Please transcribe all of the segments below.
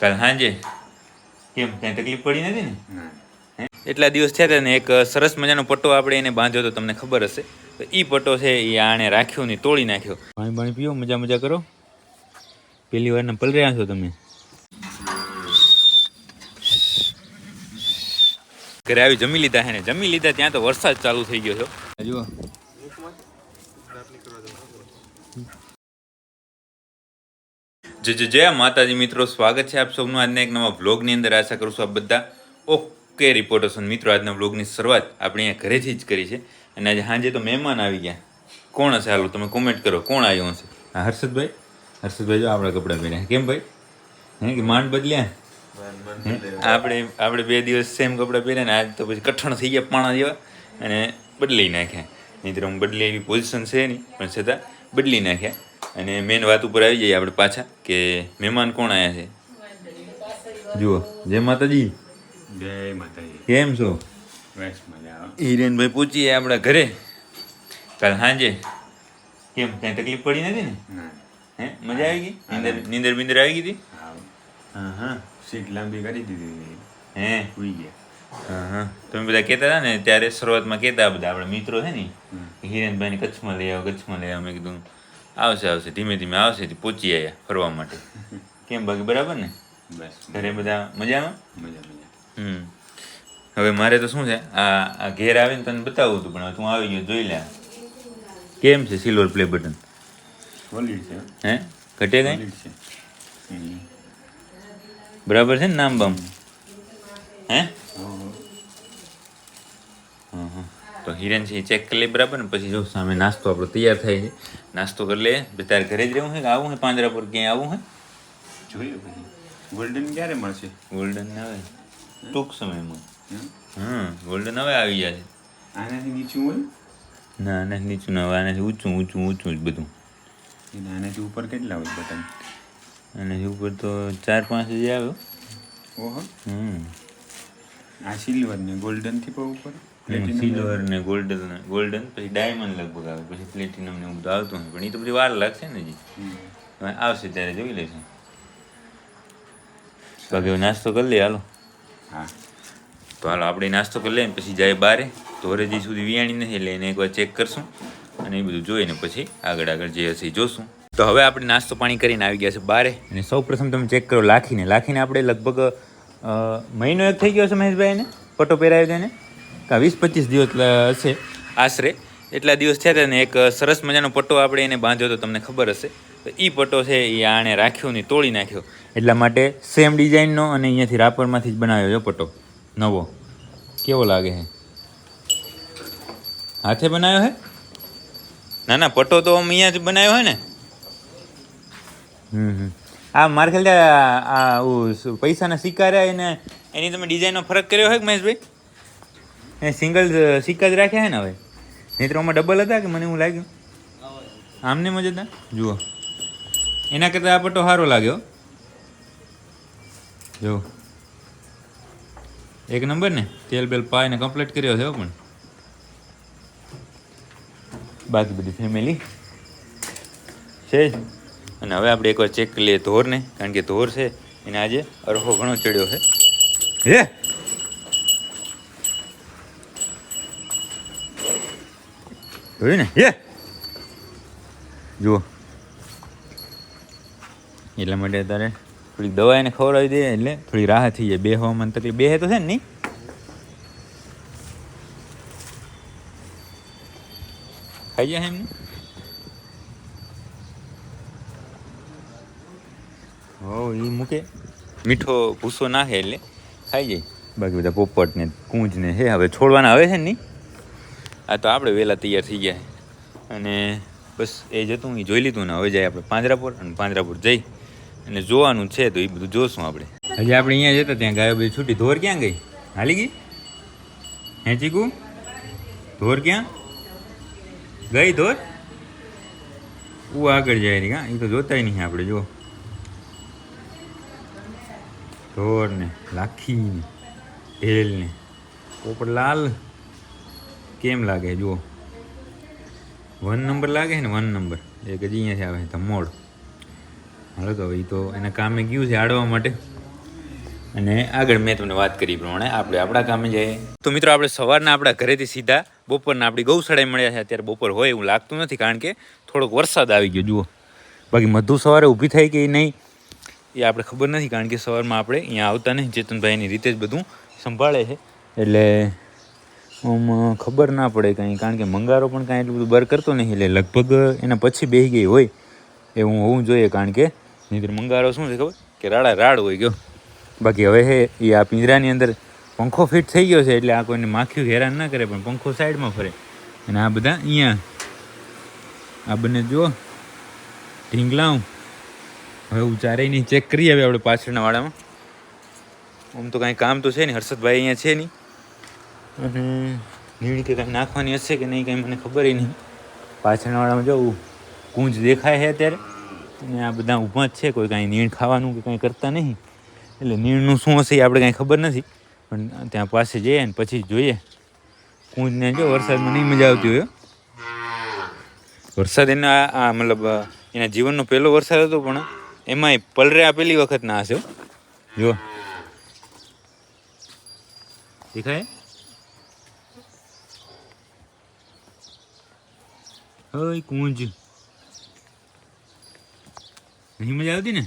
કાલ સાંજે? કેમ કાંઈ તકલીફ પડી નથી ને? એટલા દિવસ થયા હતા ને એક સરસ મજાનો પટ્ટો આપણે એને બાંધ્યો તો તમને ખબર હશે. તો એ પટ્ટો છે એ આણે રાખ્યો ને તોડી નાખ્યો. પાણી પાણી પીઓ મજા મજા કરો. પેલી વારના પલર્યા છો તમે. ઘરે આવી જમી લીધા હે ને જમી લીધા ત્યાં તો વરસાદ ચાલુ થઈ ગયો છે. જુઓ. જય જય માતાજી મિત્રો, સ્વાગત છે આપ સૌનું આજના એક નવા વ્લોગની અંદર. આશા કરું છું આપ બધા ઓકે રિપોર્ટર્સ મિત્રો, આજના વ્લોગની શરૂઆત આપણે અહીંયા ઘરેથી જ કરી છે. અને આજે સાંજે તો મહેમાન આવી ગયા. કોણ હશે? હાલો, તમે કોમેન્ટ કરો. કોણ આવ્યો હશે? હા હર્ષદભાઈ? હર્ષદભાઈ, જો આપણા કપડાં પહેર્યા કેમ ભાઈ? હે, કે માંડ બદલ્યા? આપણે આપણે બે દિવસ સેમ કપડાં પહેર્યા ને આજ તો પછી કઠણ થઈ ગયા પાણા જેવા. અને બદલી નાખ્યા. નહીં તો બદલી એવી પોઝિશન છે નહીં, પણ છતાં બદલી નાખ્યા. અને મેન વાત ઉપર આવી જઈએ આપણે પાછા કે મહેમાન કોણ આવ્યા છે? જુઓ જય માતાજી. જય માતાજી. કેમ છો? હિરેનભાઈ પૂછીએ આપણા ઘરે. કાલ સાંજે. કેમ કાંઈ તકલીફ પડી નથી ને? હે મજા આવી ગઈ? નીંદર નીંદર બિંદર આવી ગઈ હા. હા સીટ લાંબી કરી દીધી હે? ઉઈ ગયા. હા હા. તમે બધા કહેતા હતા ને ત્યારે શરૂઆતમાં કહેતા બધા આપણા મિત્રો છે ને. હિરેનભાઈને કચ્છમાં લઈ આવો કચ્છમાં લઈ આવો. મેં કીધું આવશે આવશે. ધીમે ધીમે આવશે તે પહોંચી આવ્યા ફરવા માટે. કેમ બાકી બરાબર ને? બસ. ઘરે બધા મજામાં? મજા મજા. હમ. હવે મારે તો શું છે આ આ ઘેર આવીને તને બતાવું હતું પણ તું આવી ગયો જોઈ લે. કેમ છે સિલ્વર પ્લે બટન સોલિડ છે. હે? ઘટે કઈ? છે. બરાબર છે ને નામ બામ? હં. તો હિરેન છે ચેક કરી લે બરાબર ને પછી જો સામે નાસ્તો આપણો તૈયાર થાય છે. નાસ્તો કરી લે તારે ઘરે જ રહેવું છે કે આવું છે? પાંજરા પર ક્યાંય આવું છે? જોઈએ પછી. ગોલ્ડન ક્યારે મળશે? ગોલ્ડન આવે ટૂંક સમયમાં. હમ? ગોલ્ડન હવે આવી જાય આનાથી નીચું હોય? ના આનાથી નીચું ના હવે આનાથી ઊંચું ઊંચું ઊંચું જ બધું. આનાથી ઉપર કેટલા હોય બટન? અને ઉપર તો ચાર પાંચ જ આવ્યો ઓહો. હમ. આ સિલ્વર ને ગોલ્ડનથી પણ ઉપર? સિલ્વર ને ગોલ્ડન ગોલ્ડન પછી ડાયમંડ લગભગ આવે. પછી પ્લેટિનમ ને એવું બધું આવતું હોય. પણ એ તો બધી વાર લાગશે ને હજી. આવશે ત્યારે જોઈ લઈશું. બાકી નાસ્તો કરી લઈએ હાલો. હા. તો હાલો આપણે નાસ્તો કરી લઈએ ને પછી જાય બારે. તો હજી સુધી વિયાણી નથી એટલે એને એકવાર ચેક કરશું અને એ બધું જોઈને પછી આગળ આગળ જે હશે એ જોશું. તો હવે આપણે નાસ્તો પાણી કરીને આવી ગયા છે બારે. અને સૌ પ્રથમ તમે ચેક કરો લાખીને. લાખીને આપણે લગભગ મહિનો એક થઈ ગયો છે મહેશભાઈ એને પટ્ટો પહેરાવ્યો તેને કાં વીસ પચીસ દિવસ હશે. આશરે. એટલા દિવસ થયા હતા ને એક સરસ મજાનો પટ્ટો આપણે એને બાંધ્યો તો તમને ખબર હશે. તો એ પટ્ટો છે એ આણે રાખ્યો ને તોડી નાખ્યો. એટલા માટે સેમ ડિઝાઇનનો અને અહીંયાથી રાપરમાંથી જ બનાવ્યો છે પટ્ટો નવો. કેવો લાગે છે હાથે બનાવ્યો હે? ના ના પટ્ટો તો આમ અહીંયા જ બનાવ્યો હોય ને? હમ હમ. આ મારે ખ્યાલ આ પૈસાના સિક્કા રહ્યા એને એની તમે ડિઝાઇનનો ફરક કર્યો હોય મહેશભાઈ? એ સિંગલ સિક્કા જ રાખ્યા હે ને હવે? નેત્રોમાં ડબલ હતા કે મને એવું લાગ્યું? આમને મજ હતા? જુઓ. એના કરતાં આ પટ્ટો સારો લાગ્યો. જો એક નંબર ને? તેલ બેલ પાઈને કમ્પ્લીટ કર્યો છે પણ. બાકી બધી ફેમિલી છે જ. અને હવે આપણે એકવાર ચેક કરી લઈએ ધોરને કારણ કે ધોર છે, એને આજે અરહો ઘણો ચડ્યો છે. હે? જોયું ને હે જુઓ એટલા માટે તારે થોડીક દવા એને ખવડાવી દે એટલે થોડી રાહત થઈ જાય બે હવામાન તકલીફ બે તો છે ને નહીં ખાઈ જાય એમ હો એ મૂકે મીઠો ભૂસો નાખે એટલે ખાઈ જાય બાકી બધા પોપટ ને કૂંજ ને હે હવે છોડવાના આવે છે ને નહીં આ તો આપણે વહેલા તૈયાર થઈ ગયા. અને બસ એ જતું એ જોઈ લીધું ને હવે જાય આપણે પાંજરાપુર અને પાંજરાપુર જઈ અને જોવાનું છે તો એ બધું જોશું આપણે. હજી આપણે અહીંયા જતા ત્યાં ગાયો બધી છૂટી. ધોર ક્યાં ગઈ? હાલી ગઈ? હે ચીકુ? ધોર ક્યાં? ગઈ ધોર? હું આગળ જાય રહી હા એ તો જોતાય નહીં આપણે જો ધોર ને લાખી ને ઢેલ ને પોપડ લાલ કેમ લાગે? જુઓ. વન નંબર લાગે ને વન નંબર એક હજી અહીંયાથી આવે ધમોડ હાલો, તો ભાઈ તો એના કામે ગયું છે આડવા માટે. અને આગળ મેં તમને વાત કરી પ્રમાણે આપણે આપણા કામે જઈએ. તો મિત્રો, આપણે સવારના આપણા ઘરેથી સીધા બપોરના આપણી ગૌશાળાએ મળ્યા છે. અત્યારે બપોર હોય એવું લાગતું નથી, કારણ કે થોડોક વરસાદ આવી ગયો, જુઓ. બાકી મધુ સવારે ઊભી થાય કે નહીં, એ આપણે ખબર નથી, કારણ કે સવારમાં આપણે અહીંયા આવતા નહીં. ચેતનભાઈની રીતે જ બધું સંભાળે છે. એટલે આમ ખબર ના પડે કાંઈ, કારણ કે મંગારો પણ કાંઈ એટલું બધું બર કરતો નહીં, એટલે લગભગ એના પછી બેસી ગઈ હોય એવું હોવું જોઈએ, કારણ કે નહીંતર મંગારો શું છે ખબર? કે રાડા રાડ હોય, ગયો. બાકી હવે હે, એ આ પિંજરાની અંદર પંખો ફિટ થઈ ગયો છે, એટલે આ કોઈને માખ્યું હેરાન ના કરે, પણ પંખો સાઈડમાં ફરે. અને આ બધા અહીંયા, આ બંને જુઓ ઢીંગલાઉં હવે હું નહીં, ચેક કરી હવે આપણે પાછળના વાળામાં આમ તો કાંઈ કામ તો છે નહીં, હર્ષદભાઈ અહીંયા છે નહીં. અને નીણ કે કાંઈ નાખવાની હશે કે નહીં, કાંઈ મને ખબર નહીં. પાછળવાળામાં જવું કુંજ દેખાય છે અત્યારે, અને આ બધા ઊભા જ છે, કોઈ કાંઈ નીણ ખાવાનું કે કાંઈ કરતા નહીં. એટલે નીણનું શું હશે એ આપણે કાંઈ ખબર નથી, પણ ત્યાં પાસે જઈએ ને પછી જોઈએ. કુંજને જો વરસાદમાં નહીં મજા આવતી હોય વરસાદ એના, આ મતલબ, એના જીવનનો પહેલો વરસાદ હતો, પણ એમાંય પલરે આપેલી વખત ના હશે. જો. દેખાય? ઓય, કુંજ. નહીં મજા આવતી ને?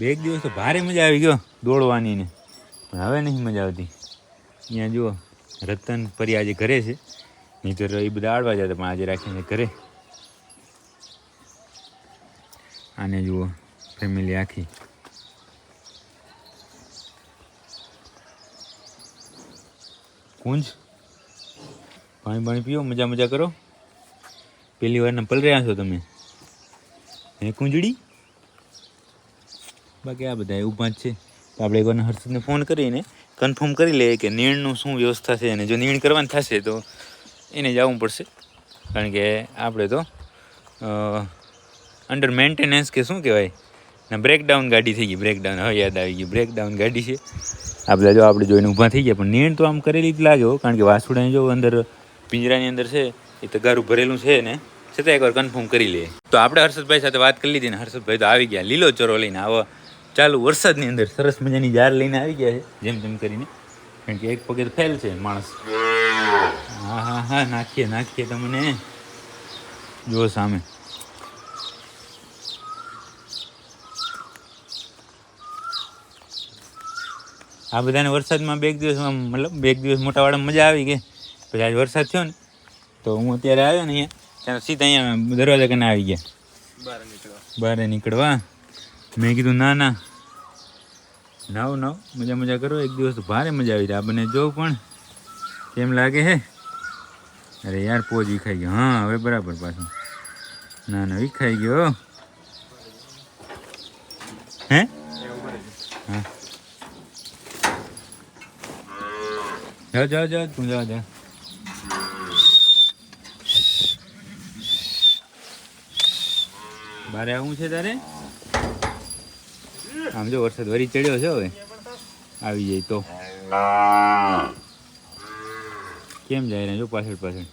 બે એક દિવસ તો ભારે મજા આવી ગયો દોડવાની ને પણ હવે નહીં મજા આવતી. અહીંયા જુઓ, રતન પરી આજે ઘરે છે. નહીંતર એ બધા આડવા જતા, પણ આજે રાખીને ઘરે. આને જુઓ ફેમિલી આખી. કુંજ? પાણી પાણી પીઓ, મજા મજા કરો. પહેલી વાર નંપલ રહ્યા છો તમે. હે કુંજડી બાકી આ બધા ઊભા જ છે. તો આપણે એકવાર હર્ષદને ફોન કરીને કન્ફર્મ કરી લઈએ કે નીણનું શું વ્યવસ્થા છે અને જો નીણ કરવાની થશે તો એને જવું પડશે. કારણ કે આપણે તો અંડર મેન્ટેનન્સ કે શું કહેવાય? ના બ્રેકડાઉન ગાડી થઈ ગઈ બ્રેકડાઉન હવે યાદ આવી ગઈ બ્રેકડાઉન ગાડી છે. આ બધા જો આપણે જોઈને ઊભા થઈ ગયા, પણ નીણ તો આમ કરેલી જ લાગ્યો કારણ કે વાસુડાને જો અંદર પિંજરાની અંદર છે, એ તગારું ભરેલું છે ને, છતાં એકવાર કન્ફર્મ કરી લઈએ. તો આપણે હર્ષદભાઈ સાથે વાત કરી લીધી ને હર્ષદભાઈ તો આવી ગયા. લીલો ચરો લઈને આવો. ચાલુ વરસાદની અંદર સરસ મજાની જાર લઈને આવી ગયા છે, જેમ તેમ કરીને. કારણ કે એક પગે ફેલ છે માણસ. હા હા હા, નાખીએ નાખીએ તમને. જો સામે. આ બધાને વરસાદમાં બે દિવસ મતલબ બે દિવસ મોટા વાળા મજા આવી ગઈ. પછી આજ વરસાદ થયો ને તો હું અત્યારે આવ્યો ને અહીંયા ત્યારે સીધા અહીંયા દરવાજા કને આવી ગયા. બહાર નીકળવા. મેં કીધું ના ના નાવ નાવ મજા મજા કરો એક દિવસ તો ભારે મજા આવી જાય આ બંને જો પણ. કેમ લાગે હે? અરે યાર પોજ વિખાઈ ગયો. હા હવે બરાબર પાછું. ના ના વિખાઈ ગયો. હે? હા. જાઓ જાઓ જાઓ તું જાઓ જાઓ બારે આવું છે તારે? આમ જો વરસાદ વરી ચડ્યો છે હવે. આવી જાય તો. કેમ જાય રહ્યા જો પાછળ પાછળ.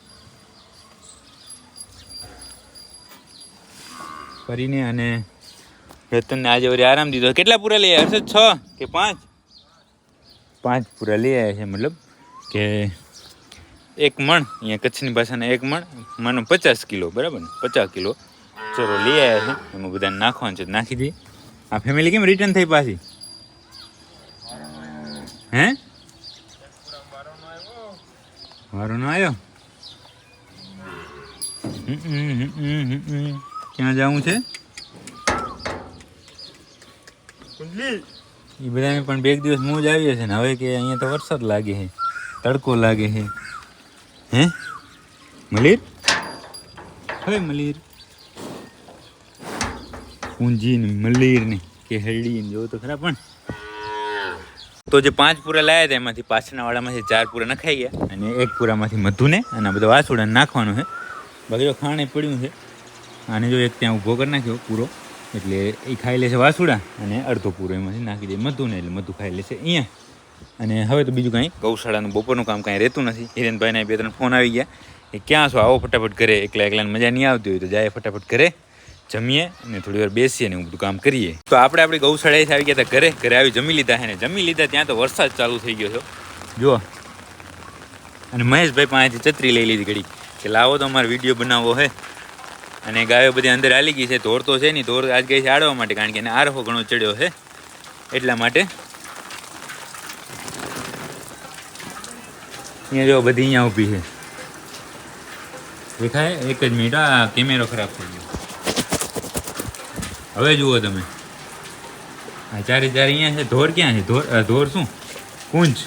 ફરીને અને રતનને આજે વળી આરામ દીધો. કેટલા પૂરા લઈ આવ્યા? છે છ કે પાંચ? પાંચ પૂરા લઈ આવ્યા છે, મતલબ કે એક મણ. અહીંયા કચ્છની ભાષાના એક મણ. માનો પચાસ કિલો, બરાબર ને? પચાસ કિલો. ચરો લઈ આવ્યા છે. એમાં બધાને નાખવાનું છે તો નાખી દઈએ. આ ફેમિલી કેમ રિટર્ન થઈ પાછી? હે? વારો નો આવ્યો? હમ, હમ, હમ, હમ, હમ, હમ. ક્યાં જવું છે? એ બધાને પણ બે એક દિવસ મોજ આવી હશે ને. હવે કે અહીંયા તો વરસાદ લાગે છે. તડકો લાગે છે. હે? મલીર? હવે મલીર. પૂંજી ને કે હરડી જોવું તો ખરા પણ. તો જે પાંચ પૂરા લાયા હતા એમાંથી પાછળના વાળામાંથી ચાર પૂરા નખાઈ ગયા અને એક પૂરામાંથી મધુને અને બધા વાસુડાને નાખવાનું છે. બાકી ખાણે પડ્યું છે. આને જો એક ત્યાં ઊભો કરી નાખ્યો, પૂરો. એટલે એ ખાઈ લેશે વાસુડા અને અડધો પૂરો એમાંથી નાખી દે મધુને, એટલે મધુ ખાઈ લેશે અહીંયા. અને હવે તો બીજું કાંઈ ગૌશાળાનું બપોરનું કામ કાંઈ રહેતું નથી. હિરેનભાઈને બે ત્રણ ફોન આવી ગયા. એ ક્યાં છો? આવો ફટાફટ ઘરે. એકલા એકલાને મજા નહીં આવતી હોય તો જાય ફટાફટ ઘરે. જમીએ અને થોડી વાર બેસીએ ને હું બધું કામ કરીએ. તો આપણે આપણી ગૌશાળાએથી આવી ગયા હતા ઘરે. ઘરે આવી જમી લીધા છે ને? જમી લીધા ત્યાં તો વરસાદ ચાલુ થઈ ગયો છે. જુઓ. અને મહેશભાઈ પાસેથી છત્રી લઈ લીધી ઘડી કે લાવો તો અમારે વીડિયો બનાવવો હે. અને ગાયો બધી અંદર હાલી ગઈ છે. ધોર તો છે નહીં. ધોર આજ ગઈ છે આડવા માટે કારણ કે એને આરહો ઘણો ચડ્યો છે. એટલા માટે અહીંયા જો બધી અહીંયા ઊભી છે. દેખાય? એક જ મિનિટ. આ કેમેરો ખરાબ થઈ ગયો. હવે જુઓ તમે. આ ચારે ચારે અહીંયા છે. ધોર ક્યાં છે? ધોર ધોર શું? કુંજ.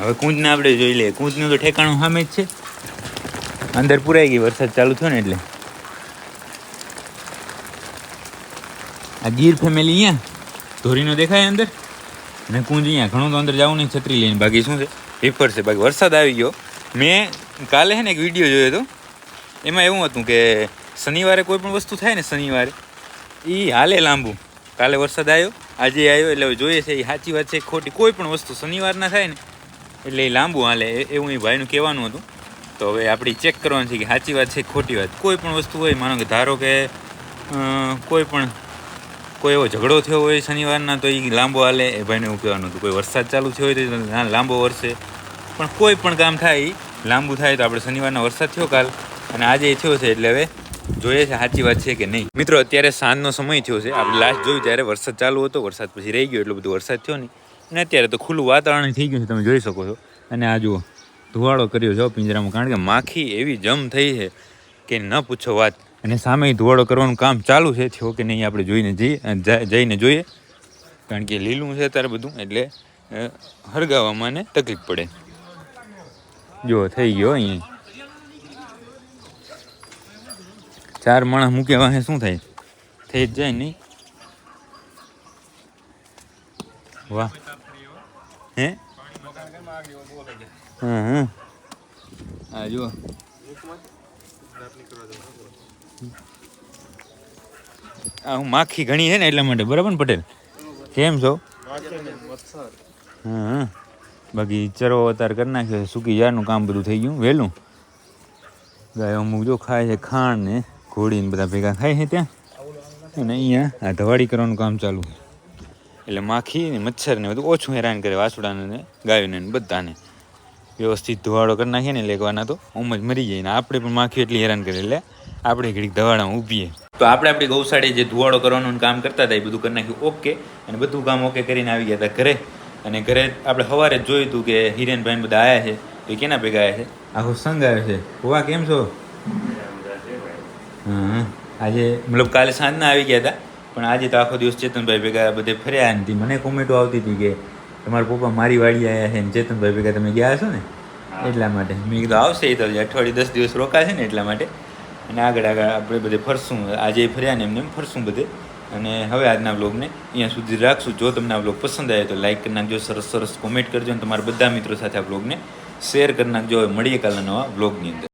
હવે કુંજને આપણે જોઈ લઈએ. કુંજનું તો ઠેકાણું સામે જ છે. અંદર પુરાઈ ગઈ. વરસાદ ચાલુ થયો ને એટલે. આ ગીર ફેમિલી અહીંયા. ધોરીનો દેખાય અંદર? અને કુંજ અહીંયા. ઘણું તો અંદર જવું નહીં, છત્રી લઈને. બાકી શું છે? રિફર છે. બાકી વરસાદ આવી ગયો. મેં કાલે છે ને એક વીડિયો જોયો હતો. એમાં એવું હતું કે શનિવારે કોઈ પણ વસ્તુ થાય ને શનિવારે એ હાલે લાંબુ. કાલે વરસાદ આવ્યો આજે આવ્યો એટલે જોઈએ છે એ સાચી વાત છે, ખોટી કોઈ પણ વસ્તુ શનિવારના થાય ને, એટલે એ લાંબુ હાલે એવું એ ભાઈનું કહેવાનું હતું. તો હવે આપણે ચેક કરવાનું છે કે સાચી વાત છે ખોટી વાત. કોઈ પણ વસ્તુ હોય, માનો કે ધારો કે કોઈ પણ, કોઈ એવો ઝઘડો થયો હોય શનિવારના, તો એ લાંબો હાલે. એ ભાઈને એવું કહેવાનું હતું, કોઈ વરસાદ ચાલુ થયો હોય તો લાંબો વરસે. પણ કોઈ પણ કામ થાય લાંબુ થાય તો આપણે શનિવારના વરસાદ થયો કાલ, અને આજે એ થયો છે, એટલે હવે જોઈએ છે, સાચી વાત છે કે નહીં? મિત્રો, અત્યારે સાંજનો સમય થયો છે. આપણે લાસ્ટ જોયું ત્યારે વરસાદ ચાલુ હતો, વરસાદ પછી રહી ગયો, એટલો બધો વરસાદ થયો નહીં. અને અત્યારે તો ખુલ્લું વાતાવરણ થઈ ગયું છે, તમે જોઈ શકો છો. અને આ જુઓ ધુવાળો કર્યો છે પિંજરામાં. કારણ કે માખી એવી જમ થઈ છે કે ન પૂછો વાત. અને સામે ધુવાડો કરવાનું કામ ચાલુ છે, થયો કે નહીં, આપણે જોઈને જઈએ જઈને જોઈએ. કારણ કે લીલું છે અત્યારે બધું, એટલે હરગાવવામાં તકલીફ પડે. જો થઈ ગયો અહીંયા. ચાર માણસ મૂક્યા વાહે શું થાય? થઈ જ જાય નહીં વાહ. હે? હા હા. આ જુઓ. આ હું માખી ઘણી છે ને એટલા માટે. બરાબર ને પટેલ? કેમ છો? હા બાકી ચરો અવતાર કરી નાખ્યો સુકી જારનું કામ બધું થઈ ગયું. વહેલું ગાય અમુક જો ખાય છે, ખાંડ ને. ઘોડી ને બધા ભેગા ખાય છે ત્યાં? અને અહીંયા આ ધવાડી કરવાનું કામ ચાલુ છે. એટલે માખી ને મચ્છર ને બધું ઓછું હેરાન કરે વાસુડાને ને ગાયોને ને બધાને. વ્યવસ્થિત ધુવાડો કરી નાખીએ ને લેગવાના તો ઓમ જ મરી જાય ને આપણે પણ માખી એટલી હેરાન કરે એટલે આપણે ઘડીક ધવાડામાં ઊભીએ. તો આપણે આપણી ગૌશાળે જે ધુવાડો કરવાનું કામ કરતા હતા એ બધું કરી નાખ્યું. ઓકે. અને બધું કામ ઓકે કરીને આવી ગયા હતા ઘરે. અને ઘરે આપણે સવારે જોયું હતું કે હિરેનભાઈ બધા આવ્યા છે. એ કેના ભેગા આવ્યા છે? આખો સંઘ આવ્યો છે. હોવા કેમ છો? આજે મતલબ કાલે સાંજના આવી ગયા હતા પણ આજે તો આખો દિવસ ચેતનભાઈ ભેગા બધે ફર્યા નથી મને કોમેન્ટો આવતી હતી કે તમારા પપ્પા મારી વાડી આવ્યા છે ને ચેતનભાઈ ભેગા તમે ગયા છો ને? એટલા માટે. મેં કીધું આવશે એ તો અઠવાડિયે દસ દિવસ રોકાશે ને એટલા માટે. અને આગળ આગળ આપણે બધે ફરશું. આજે ફર્યા ને એમને એમ ફરશું બધે. અને હવે આજના બ્લોગને અહીંયા સુધી રાખશું. જો તમને આ બ્લોગ પસંદ આવે તો લાઈક કરી નાખજો સરસ સરસ કોમેન્ટ કરજો અને તમારા બધા મિત્રો સાથે આ બ્લોગને શેર કરી નાખજો. હવે મળીએ કાલના નવા બ્લોગની અંદર.